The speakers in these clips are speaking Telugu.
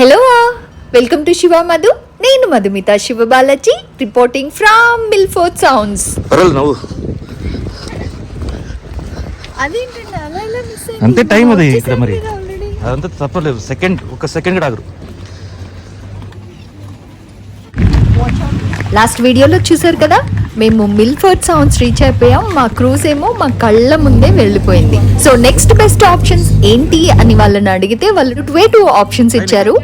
Hello welcome to Shiva Madhu నేను Madhumita Shiva Balaji reporting from Milford Sounds అంతే టైం అది ఇక్కడ మరి. అదంతా తప్పలేదు సెకండ్ ఒక సెకండ్ కూడా ఆగరు. లాస్ట్ వీడియోలో చూసారు కదా మేము మిల్ఫోర్డ్ సౌండ్స్ రీచ్ అయిపోయాం మా క్రూజ్ ఏమో మా కళ్ళ ముందే వెళ్ళిపోయింది. సో నెక్స్ట్ బెస్ట్ ఆప్షన్స్ ఏంటి అని వాళ్ళని అడిగితే వాళ్ళు టూ టూ ఆప్షన్స్ ఇచ్చారు.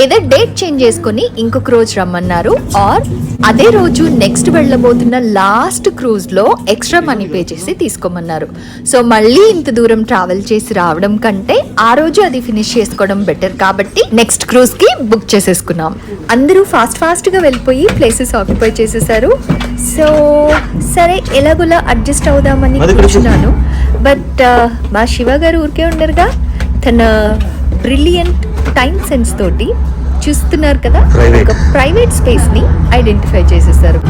ఏదో డేట్ చేంజ్ చేసుకొని ఇంకొక రోజు రమ్మన్నారు. ఆర్ అదే రోజు నెక్స్ట్ వెళ్ళబోతున్న లాస్ట్ క్రూజ్లో ఎక్స్ట్రా మనీ పే చేసి తీసుకోమన్నారు. సో మళ్ళీ ఇంత దూరం ట్రావెల్ చేసి రావడం కంటే ఆ రోజు అది ఫినిష్ చేసుకోవడం బెటర్ కాబట్టి నెక్స్ట్ క్రూజ్కి బుక్ చేసేసుకున్నాం. అందరూ ఫాస్ట్ ఫాస్ట్గా వెళ్ళిపోయి ప్లేసెస్ ఆక్యుపై చేసేసారు. సో సరే ఎలాగోలా అడ్జస్ట్ అవుదామని కూర్చున్నాను. బట్ మా శివ గారు ఊరికే ఉండరుగా. తన బ్రిలియంట్ టైం సెన్స్ తోటి చూస్తున్నారు కదా. ఒక ప్రైవేట్ స్పేస్ని ఐడెంటిఫై చేసేసారు.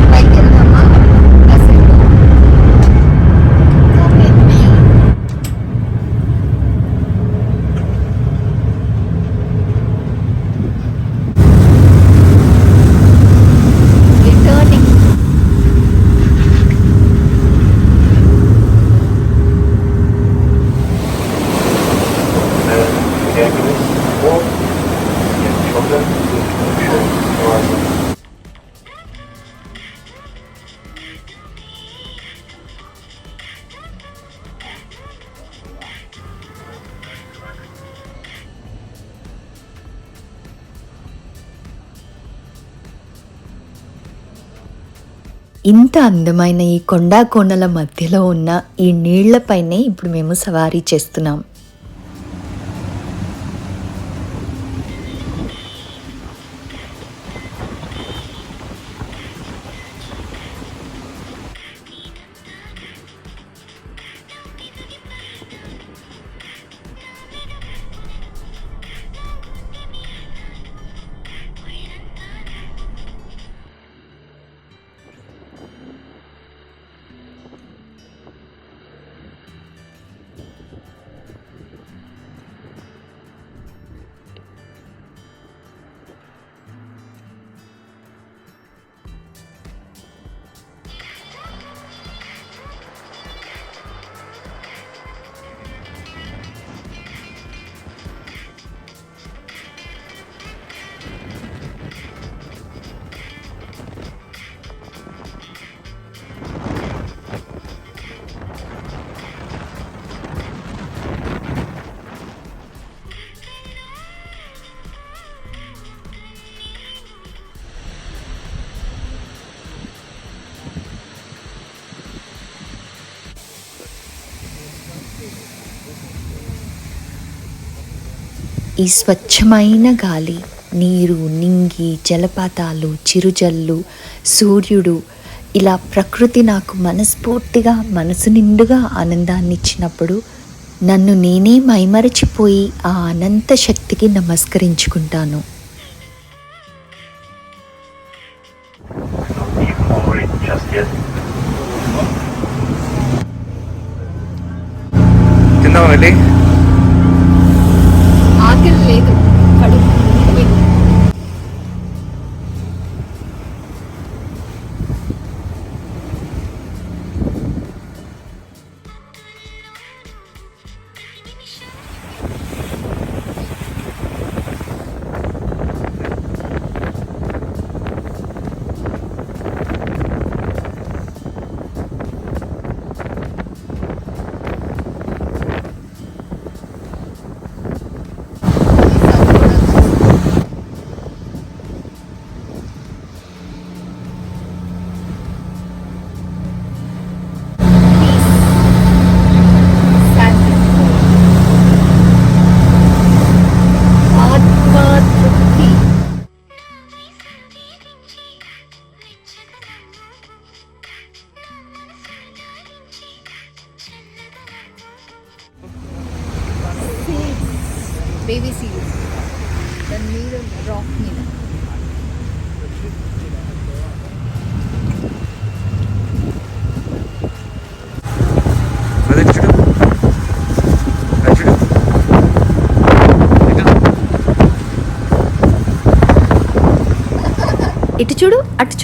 ఇంత అందమైన ఈ కొండా కోణల మధ్యలో ఉన్న ఈ నీళ్ళపైనే ఇప్పుడు మేము సవారీ చేస్తున్నాం. ఈ స్వచ్ఛమైన గాలి నీరు నింగి జలపాతాలు చిరుజల్లు సూర్యుడు ఇలా ప్రకృతి నాకు మనస్ఫూర్తిగా మనసు నిండుగా ఆనందాన్ని ఇచ్చినప్పుడు నన్ను నేనే మైమరచిపోయి ఆ అనంత శక్తికి నమస్కరించుకుంటాను. తిందామా వెళ్ళి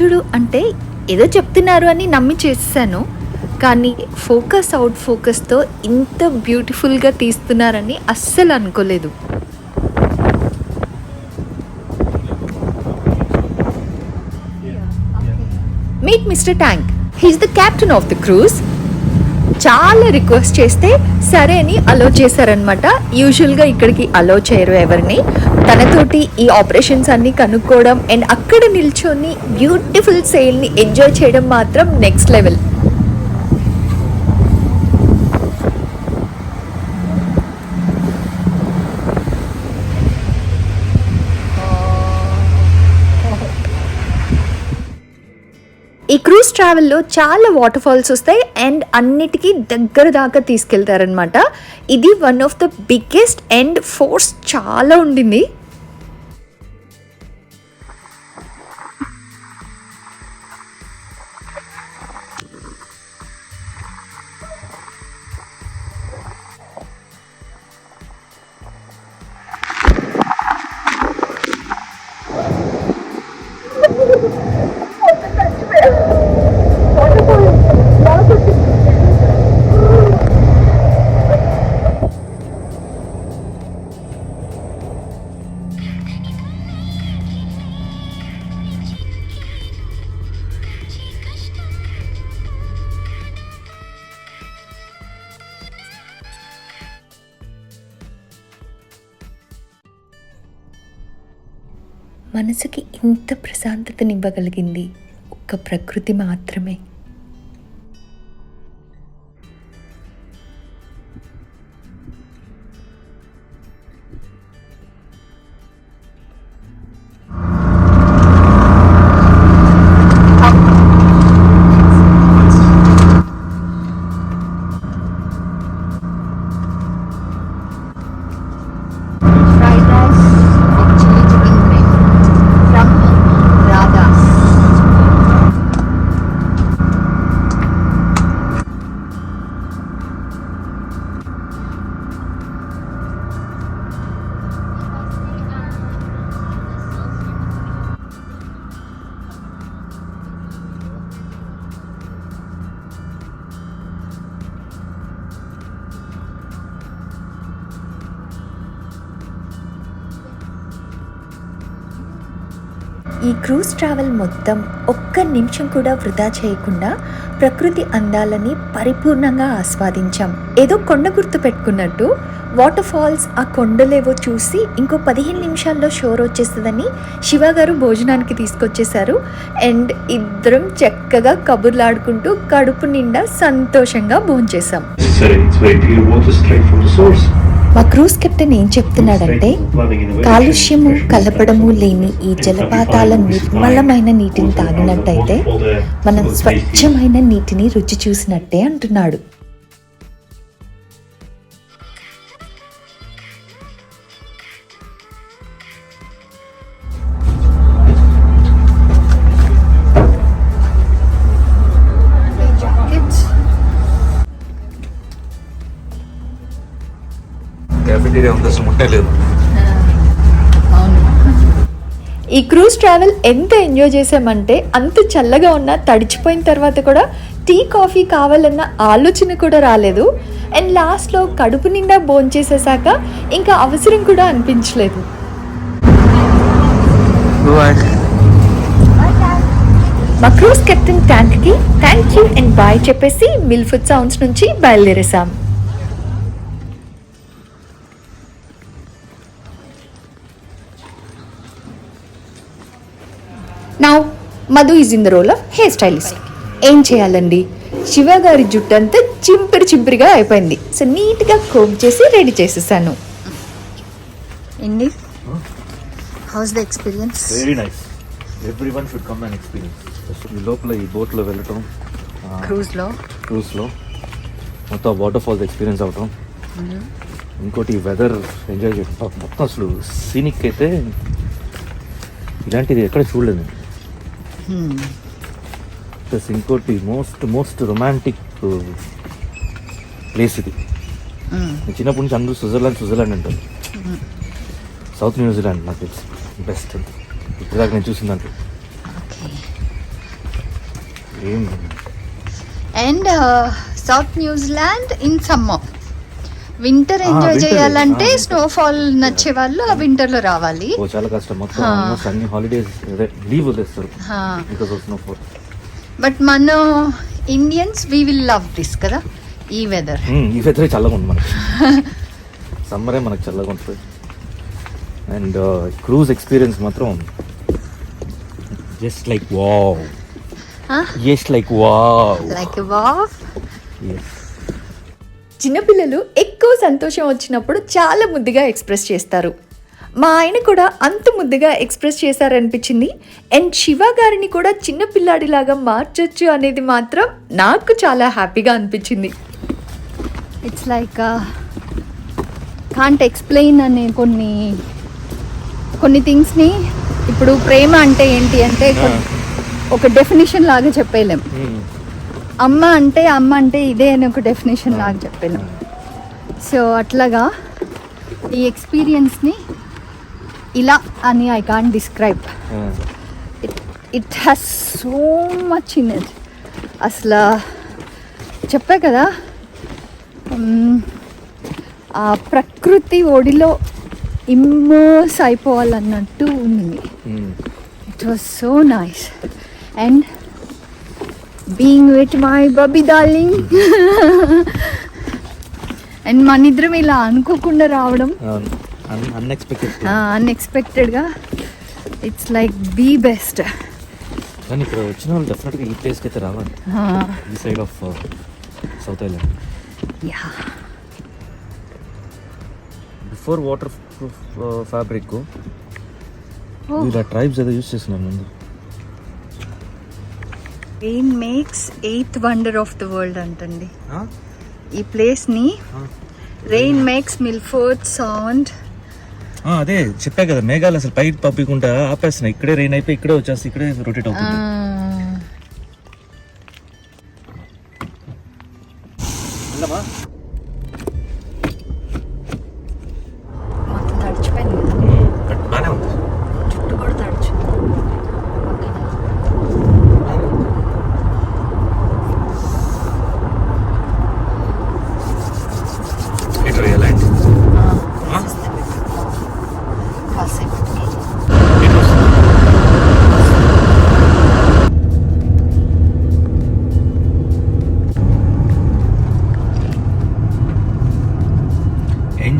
చూడు అంటే ఏదో చెప్తున్నారు అని నమ్మి చేశాను. కానీ ఫోకస్ అవుట్ ఫోకస్తో ఇంత బ్యూటిఫుల్గా తీస్తున్నారని అస్సలు అనుకోలేదు. Meet mister Tank he's the captain of the cruise చాలా రిక్వెస్ట్ చేస్తే సరే అని అలో చేశారనమాట యూజువల్గా ఇక్కడికి అలో చేయరు ఎవరిని. తనతోటి ఈ ఆపరేషన్స్ అన్నీ కనుక్కోవడం అండ్ అక్కడ నిల్చొని బ్యూటిఫుల్ సేల్ని ఎంజాయ్ చేయడం మాత్రం నెక్స్ట్ లెవెల్ ఈ క్రూజ్ ట్రావెల్లో చాలా వాటర్ ఫాల్స్ వస్తాయి అండ్ అన్నిటికీ దగ్గర దాకా తీసుకెళ్తారనమాట ఇది one of the biggest and force చాలా ఉండింది. ఇవ్వగలిగింది ఒక్క ప్రకృతి మాత్రమే. ఈ క్రూజ్ ట్రావెల్ మొత్తం ఒక్క నిమిషం కూడా వృధా చేయకుండా ప్రకృతి అందాలని పరిపూర్ణంగా ఆస్వాదించాం. ఏదో కొండ గుర్తు పెట్టుకున్నట్టు వాటర్ ఫాల్స్ ఆ కొండలేవో చూసి ఇంకో పదిహేను నిమిషాల్లో షోర్ వచ్చేస్తుందని శివ గారు భోజనానికి తీసుకొచ్చేసారు అండ్ ఇద్దరం చక్కగా కబుర్లాడుకుంటూ కడుపు నిండా సంతోషంగా భోంచేసాం మా క్రూజ్ కెప్టెన్ ఏం చెప్తున్నాడంటే కాలుష్యము కలపడము లేని ఈ జలపాతాల నిర్మలమైన నీటిని తాగినట్టయితే మనం స్వచ్ఛమైన నీటిని రుచి చూసినట్టే అంటున్నాడు. ఉంది అసలు లేదు. ఈ క్రూజ్ ట్రావెల్ ఎంత ఎంజాయ్ చేసామంటే అంత చల్లగా ఉన్నా తడిచిపోయిన తర్వాత కూడా టీ కాఫీ కావాలన్న ఆలోచన కూడా రాలేదు. అండ్ లాస్ట్లో కడుపు నిండా భోంచేసేసాక ఇంకా అవసరం కూడా అనిపించలేదు. మా క్రూజ్ కెప్టెన్ ట్యాంక్కి థ్యాంక్ యూ అండ్ బాయ్ చెప్పేసి మిల్ఫుడ్ సౌండ్స్ నుంచి బయలుదేరేసాం Madhu is in the role of hair stylist ఏం చేయాలండి? శివ గారి జుట్టు అంతా చింపిరి చింపిరిగా అయిపోయింది. సో నీట్గా కోమ్ చేసి రెడీ చేసేసాను. Indy, how's the experience? Very nice everyone should come and experience ఈ లోపల ఈ బోట్లో వెళ్ళటం law. క్రూస్లో మొత్తం వాటర్ ఫాల్స్ ఎక్స్పీరియన్స్ అవటం ఇంకోటి వెదర్ ఎంజాయ్ చేయడం పాపం మొత్తం అసలు సీనిక్ అయితే ఇలాంటిది ఎక్కడ చూడలేదు ప్లస్ ఇంకోటి మోస్ట్ మోస్ట్ రొమాంటిక్ ప్లేస్ ఇది. నేను చిన్నప్పటి నుంచి అందరూ స్విట్జర్లాండ్ స్విట్జర్లాండ్ అంటారు. సౌత్ న్యూజిలాండ్ నాకు తెలుసు బెస్ట్ ఇప్పుడు దాకా నేను చూసిన దాంట్లో ఏం? And south New Zealand in summer winter enjoy. చేయాలంటే. స్నోఫాల్ నచ్చే వాళ్ళు ఆ వింటర్లో రావాలి. ఓ చాలా కష్టం. మొత్తం అన్ని హాలిడేస్ లీవ్ వదిలేస్తారు హా. Because of snow fall but మన Indians we will love this కదా? ఈ వెదర్ ఈ వెదర్ చల్లగా ఉంది మనకి. సమ్మరే మనకు చల్లగా ఉంటుంది. అండ్ క్రూజ్ ఎక్స్పీరియన్స్ మాత్రం just like wow just like wow like wow చిన్నపిల్లలు ఎక్కువ సంతోషం వచ్చినప్పుడు చాలా ముద్దుగా ఎక్స్ప్రెస్ చేస్తారు. మా ఆయన కూడా అంత ముద్దుగా ఎక్స్ప్రెస్ చేశారనిపించింది. అండ్ శివ గారిని కూడా చిన్నపిల్లాడిలాగా మార్చొచ్చు అనేది మాత్రం నాకు చాలా హ్యాపీగా అనిపించింది. ఇట్స్ లైక్ కాంట్ ఎక్స్ప్లెయిన్ అనే కొన్ని కొన్ని థింగ్స్ని ఇప్పుడు ప్రేమ అంటే ఏంటి అంటే ఒక డెఫినేషన్ లాగా చెప్పేయలేం అమ్మ అంటే అమ్మ అంటే ఇదే అని ఒక డెఫినేషన్ లాగా చెప్పలేం సో అట్లాగా ఈ ఎక్స్పీరియన్స్ని ఇలా అని I can't describe it it has so much in it అసలు చెప్పా కదా ఆ ప్రకృతి ఒడిలో ఇమ్మర్స్ అయిపోవాలన్నట్టు ఉంది. It was so nice and being with my bubby darling and మన ఇద్దరం ఇలా అనుకోకుండా రావడం. అన్ఎక్స్పెక్టెడ్ అన్ఎక్స్పెక్టెడ్గా ఇట్స్ లైక్ ది బెస్ట్ కానీ ఇక్కడ వచ్చిన వాళ్ళు డెఫినెట్గా ఈ ప్లేస్కి అయితే రావాలి. ఈ side of south island yeah before waterproof fabric ఇలా ట్రైబ్స్ ఏదో యూస్ చేస్తున్నారు ముందు rain makes eighth wonder of the world అంటండి. ఈ ప్లేస్ని రెయిన్ మేక్స్ మిల్ఫోర్డ్ సౌండ్ అదే చెప్పా కదా మేఘాలు అసలు పైకి పంపించుకుంటా ఆపేస్తున్నాయి. ఇక్కడే రెయిన్ అయిపోయి ఇక్కడే వచ్చేసి ఇక్కడే రొటేట్ అవుతుంది.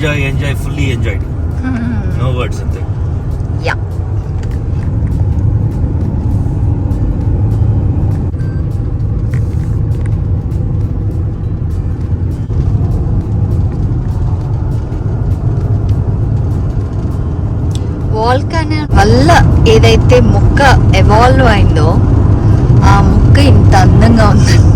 Enjoy enjoy fully enjoyed no words అంతే యా వాల్కాన్ వల్ల ఏదైతే ముక్క ఎవాల్వ్ అయిందో ఆ ముక్క ఇంత అందంగా ఉందండి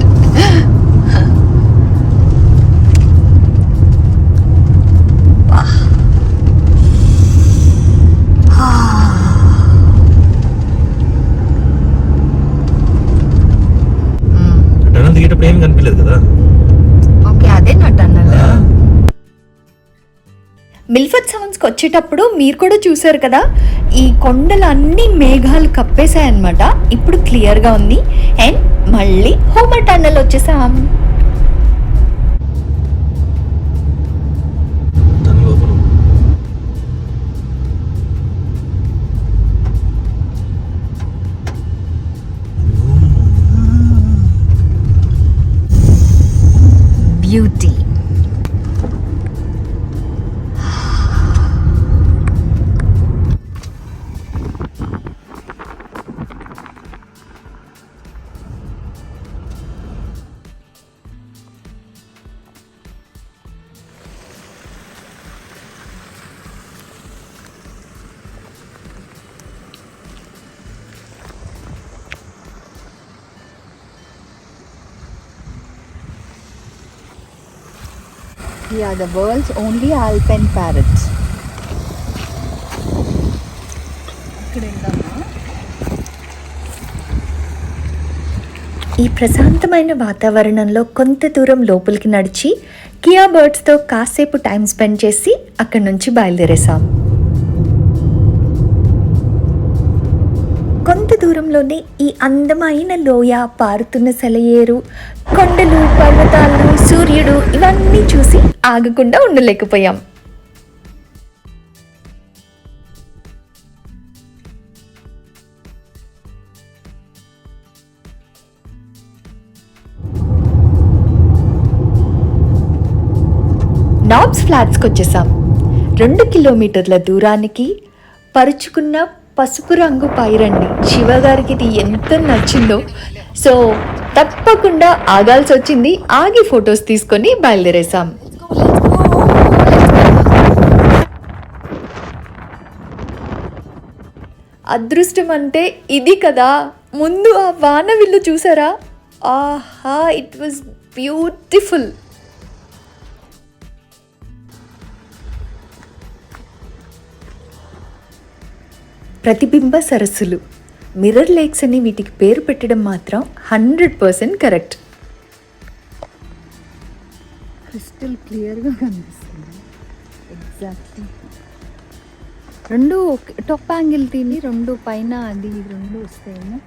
మిల్ఫర్డ్ సౌండ్స్కి వచ్చేటప్పుడు మీరు కూడా చూసారు కదా ఈ కొండలు అన్ని మేఘాలు కప్పేశాయన్నమాట. ఇప్పుడు క్లియర్గా ఉంది. అండ్ మళ్ళీ హోమర్ టన్నల్ వచ్చేసాం. బ్యూటీ లోపల beauty Yeah, the world's only alpine ఇక్కడ ఈ ప్రశాంతమైన వాతావరణంలో కొంత దూరం లోపలికి నడిచి కియా బర్డ్స్తో కాసేపు టైం స్పెండ్ చేసి అక్కడి నుంచి బయలుదేరేసాం కొంత ఈ అందమైన లోయ పారుతున్న సెలయేరు కొండలు పర్వతాలు సూర్యుడు ఇవన్నీ చూసి ఆగకుండా ఉండలేకపోయాం. నాబ్స్ ఫ్లాట్స్కి వచ్చేసాం రెండు కిలోమీటర్ల దూరానికి పరుచుకున్న పసుపు రంగు పైరండి. శివగారికి ఇది ఎంత నచ్చిందో. సో తప్పకుండా ఆగాల్సి వచ్చింది ఆగి ఫొటోస్ తీసుకొని బయలుదేరేసాం అదృష్టం అంటే ఇది కదా. ముందు ఆ వాన విల్లు చూసారా? ఆహా ఇట్ వాజ్ బ్యూటిఫుల్ ప్రతిబింబ సరస్సులు. మిర్రర్ లేక్స్ అని వీటికి పేరు పెట్టడం మాత్రం హండ్రెడ్ పర్సెంట్ కరెక్ట్. క్రిస్టల్ క్లియర్గా కనిపిస్తుంది. ఎగ్జాక్ట్లీ. రెండు టాప్ యాంగిల్ తిని రెండు పైన అది రెండు వస్తాయేమో.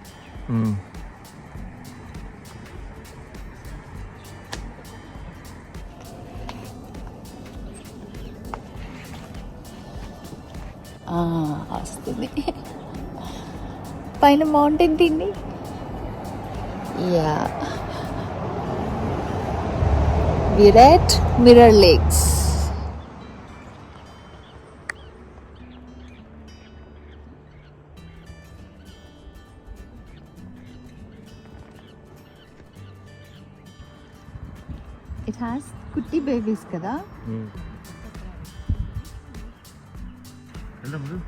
వస్తుంది. పైన మౌంటైన్ తిండి yeah. Virat Mirror Lakes it has కుట్టి బేబీస్ కదా వెళ్దాం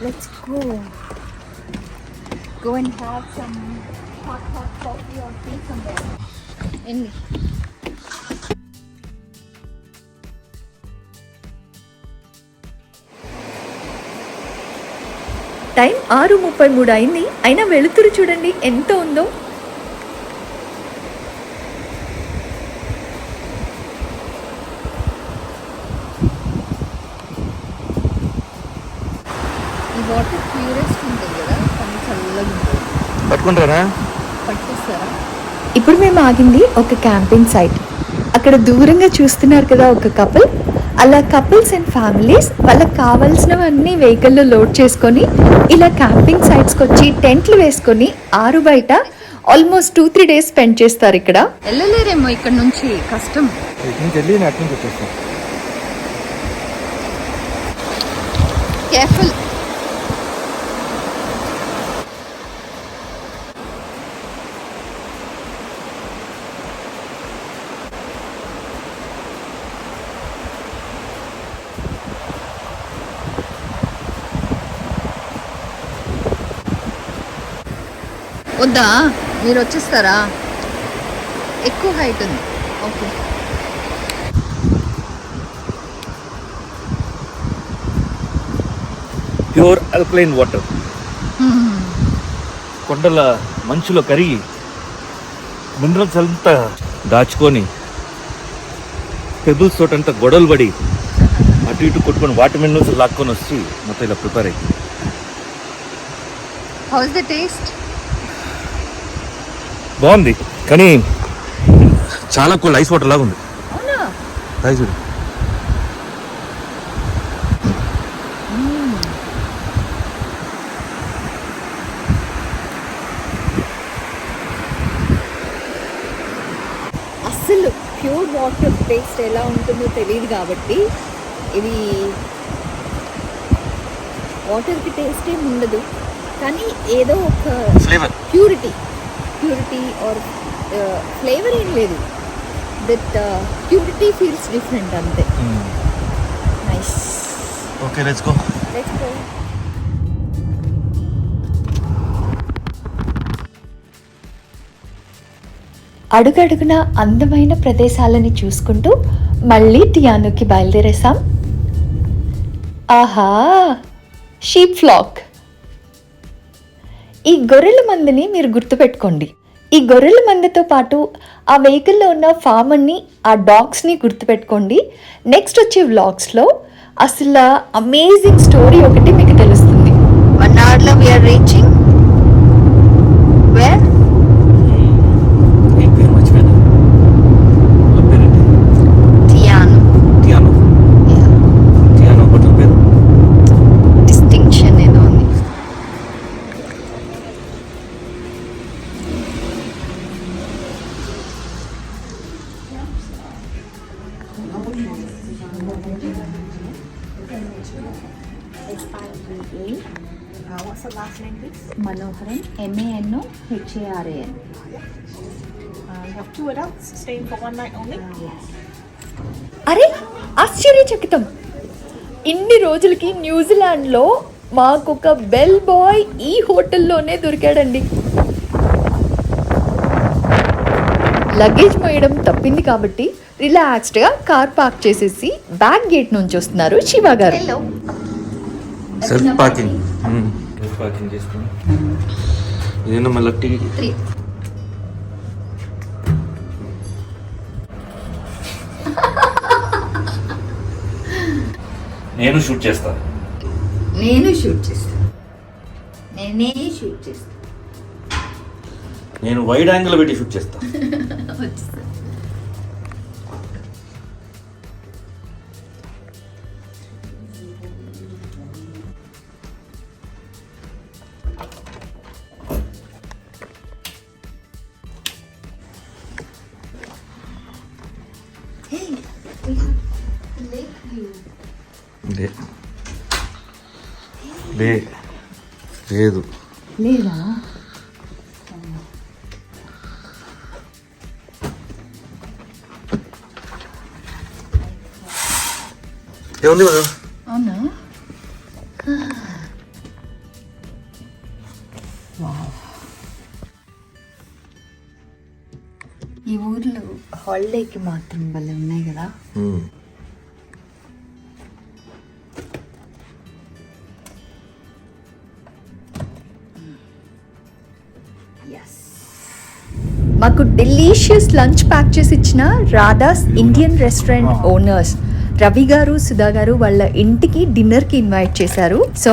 Let's go. Go and have some hot hot coffee or tea somewhere. ఎన్ని టైం ఆరు ముప్పై మూడు అయింది. అయినా వెలుతురు చూడండి ఎంత ఉందో ఈ వాటర్ ప్యూరెస్ట్ ఉంటుంది కదా కానీ చల్లగా ఉంటుంది పట్టుకుంటారా? ఇప్పుడు మేము ఆగింది ఒక క్యాంపింగ్ సైట్. అక్కడ దూరంగా చూస్తున్నారు కదా ఒక కపుల్ అలా కపుల్స్ అండ్ ఫ్యామిలీస్ వాళ్ళకి కావాల్సినవన్నీ వెహికల్లో లోడ్ చేసుకొని ఇలా క్యాంపింగ్ సైట్స్కి వచ్చి టెంట్లు వేసుకొని ఆరు బయట almost two three days spend చేస్తారు ఇక్కడ. వెళ్ళలేరేమో ఇక్కడ నుంచి కష్టం. కేర్ఫుల్ వద్దా? మీరు వచ్చేస్తారా? ఎక్కువ హైట్ ఉంది. ఓకే. Pure alkaline water. కొండల మంచులో కరిగి మినరల్స్ అంతా దాచుకొని పెబుల్స్ తోటంతా గొడవలు పడి అటు ఇటు కొట్టుకొని వాటి మినరల్స్ లాక్కొని వచ్చి మొత్తం ఇలా ప్రిపేర్ అయ్యి. హౌస్ ద టేస్ట్ బాగుంది. కానీ చాలా కూల్ ఐస్ వాటర్ లాగా ఉంది చూడు అస్సలు ప్యూర్ వాటర్ టేస్ట్ ఎలా ఉంటుందో తెలియదు కాబట్టి ఇది వాటర్కి టేస్ట్ ఏమి ఉండదు. కానీ ఏదో ఒక flavour purity purity or flavour ఏం లేదు. దట్ ప్యూరిటీ ఫీల్స్ డిఫరెంట్ అంతే. Nice okay let's go let's go అడుగడుగున అందమైన ప్రదేశాలని చూసుకుంటూ మళ్ళీ టియానోకి బయలుదేరేసాం ఆహా! షీప్ ఫ్లాక్ ఈ గొర్రెల మందిని మీరు గుర్తుపెట్టుకోండి. ఈ గొర్రెల మందతో పాటు ఆ వెహికల్లో ఉన్న ఫార్మర్ని ఆ డాగ్స్ని గుర్తుపెట్టుకోండి. నెక్స్ట్ వచ్చే వ్లాగ్స్లో అసలు అమేజింగ్ స్టోరీ ఒకటి మీకు తెలుస్తుంది. వన్ అవర్లో we are reaching one night only. అరే ఆశ్చర్యచకితం. ఇన్ని రోజులకి న్యూజిలాండ్లో మాకొక బెల్ బాయ్ ఈ హోటల్లోనే దొరికాడండి. లగేజ్ మోయడం తప్పింది కాబట్టి రిలాక్స్డ్గా కార్ పార్క్ చేసేసి బ్యాక్ గేట్ నుంచి వస్తున్నారు Shiva garu. Hello self parking self parking ఇదేనా మళ్ళీ టీ నేను షూట్ చేస్తా. నేను షూట్ చేస్తాను నేనే షూట్ చేస్తాను నేను వైడ్ యాంగిల్ పెట్టి షూట్ చేస్తా. ఏముంది కదా అవునా? ఈ ఊర్లో హాలిడేకి మాత్రం భలే ఉన్నాయి కదా. మాకు డెలీషియస్ లంచ్ ప్యాక్ చేసి ఇచ్చిన Radha's Indian restaurant owners Ravi garu Sudha garu వాళ్ళ ఇంటికి డిన్నర్కి ఇన్వైట్ చేశారు. So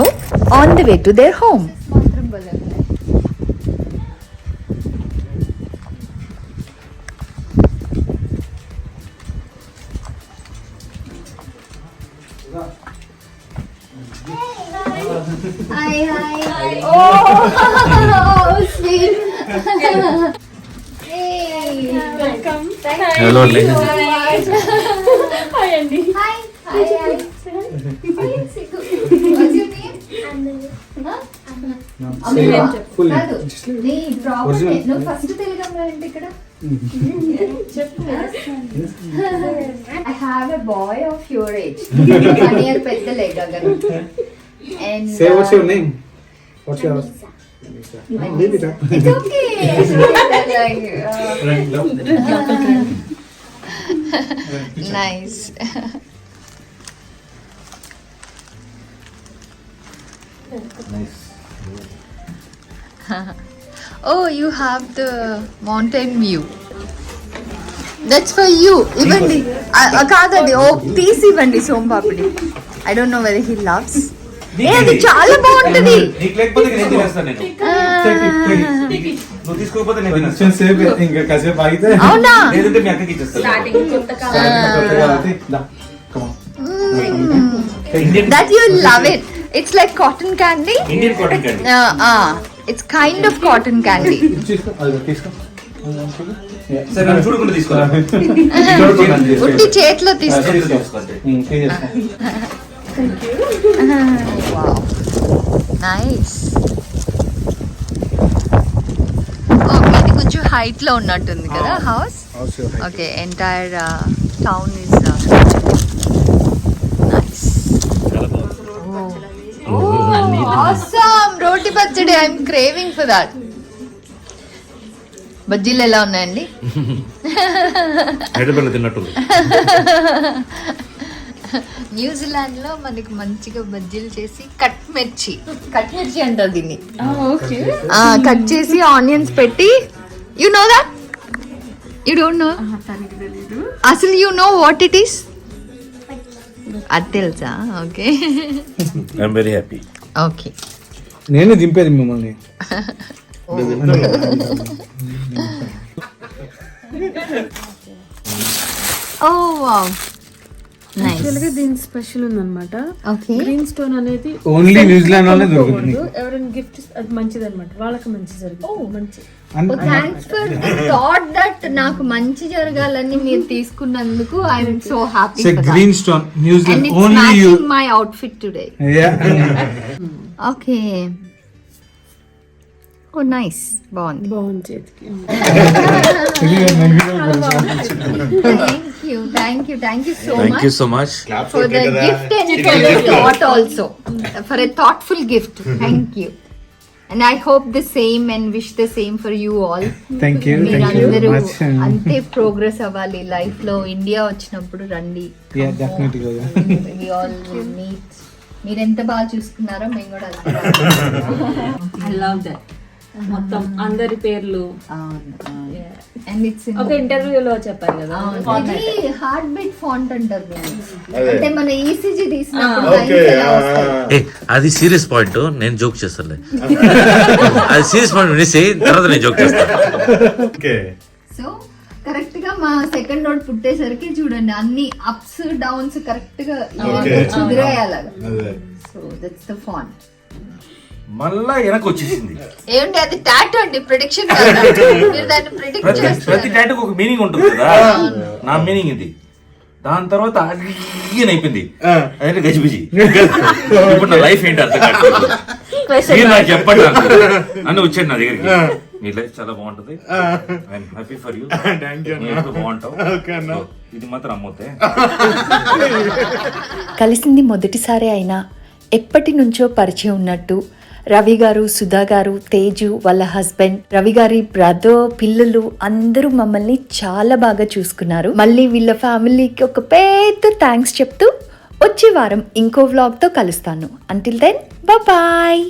on the way to their home భలే నువ్వు ఫస్ట్ తెలుగు ఇక్కడ I have a boy of your age one year and. It's okay. like, uh, nice oh you have the mountain view that's for you ఇవ్వండి ఆ, ఆ, కాదండి ఓ తీసి ఇవ్వండి soan papdi I don't know whether he loves ఏ అది చాలా బాగుంటది. నీకు లేకపోతే నేను తినేస్తాను నేను. నువ్వు తీసుకోకపోతే నేను కొంచెం తినేస్తాను సేపు ఇంకా కాసేపు ఆగితే అవునా? లేదంటే మీ అక్కకి ఇచ్చేస్తాను. Come on. Indian that you love it it's like cotton candy Indian cotton candy it's kind of cotton candy ఉట్టి చేతిలో. నైస్ ఓ మీది కొంచెం హైట్లో ఉన్నట్టుంది కదా house? Okay entire town is awesome రోటి పచ్చడి ఐఎమ్ క్రేవింగ్ ఫర్ దాట్ బజ్జీలు ఎలా ఉన్నాయండి? హైదరాబాద్ తిన్నట్టుంది. న్యూజిలాండ్లో మనకి మంచిగా బజ్జీలు చేసి కట్ మిర్చి. కట్ మిర్చి అంటారు దీన్ని. ఓకే కట్ చేసి ఆనియన్స్ పెట్టి you know that you don't know అసలు you know what it is అది తెలుసా? Okay I'm very happy okay నేనే దింపేది మిమ్మల్ని. ఓ వావ్ నైస్ యాక్చువల్గా దీని స్పెషల్ ఉందన్నమాట. గ్రీన్ స్టోన్ అనేది ఓన్లీ న్యూజిలాండ్లోనే దొరుకుతుంది. ఎవరైనా గిఫ్ట్ అది మంచిది అనమాట వాళ్ళకి మంచి జరుగుతుంది. మంచి. థ్యాంక్స్ ఫర్ థాట్ దట్ నాకు మంచి జరగాలని మీరు తీసుకున్నందుకు I'm so happy green stone New Zealand only my outfit today okay oh nice బాగుంది బాగుంది చేతికి thank you thank you thank you so thank you much so much for the gift and for the thought also for a thoughtful gift thank you and I hope the same and wish the same for you all thank you మీరందరూ అంతే ప్రోగ్రెస్ అవ్వాలి. లైఫ్లో ఇండియా వచ్చినప్పుడు రండి. Will meet. మీరు ఎంత బాగా చూసుకున్నారో మేము కూడా ఐ లవ్ దట్ మొత్తం అందరి పేర్లు. ఒక ఇంటర్వ్యూలో చెప్పారు కదా. హార్ట్ బీట్ ఫాంట్ అంటారు. అంటే మన ఈసీజీ తీసినప్పుడు lines ఎలా వస్తాయి. ఏ అది సీరియస్ పాయింట్ నేను జోక్ చేస్తానులే. అది సీరియస్ పాయింట్ వినేసి తర్వాత నేను జోక్ చేస్తాను. సో కరెక్ట్గా మా సెకండ్ రోడ్ పుట్టేసరికి చూడండి అన్ని అప్స్ డౌన్స్ కరెక్ట్గా కుదిరేయాలి సో దట్స్ ద ఫాంట్ మళ్ళా వెనక్కి వచ్చేసింది ఏమంటే అది టాటూ అండి ప్రిడిక్షన్ మీరు దాన్ని ప్రిడిక్ట్ ప్రతి ప్రతి టాటూకి ఒక మీనింగ్ ఉంటుంది కదా. నా మీనింగ్ ఇది. దాని తర్వాత అయ్యని అయిపోయింది. అదే గజిబిజి? ఇప్పుడు నా లైఫ్ ఏంటి అర్థం కావట్లేదు. మీరు నాకు చెప్పండి నాకు. అని వచ్చాడు నా దగ్గరికి. నీ లైఫ్ చాలా బాగుంటది. ఐఎమ్ హ్యాపీ ఫర్ యూ బాగుంటావు? So, ఇది మాత్రం అమ్మొద్దే కలిసింది మొదటిసారి అయినా ఎప్పటి నుంచో పరిచయం ఉన్నట్టు రవి గారు సుధా గారు తేజు వాళ్ళ హస్బెండ్ రవి గారి బ్రదర్ పిల్లలు అందరూ మమ్మల్ని చాలా బాగా చూసుకున్నారు. మళ్ళీ వీళ్ళ ఫ్యామిలీకి ఒక పెద్ద థ్యాంక్స్ చెప్తూ వచ్చే వారం ఇంకో వ్లాగ్తో కలుస్తాను. Until then bye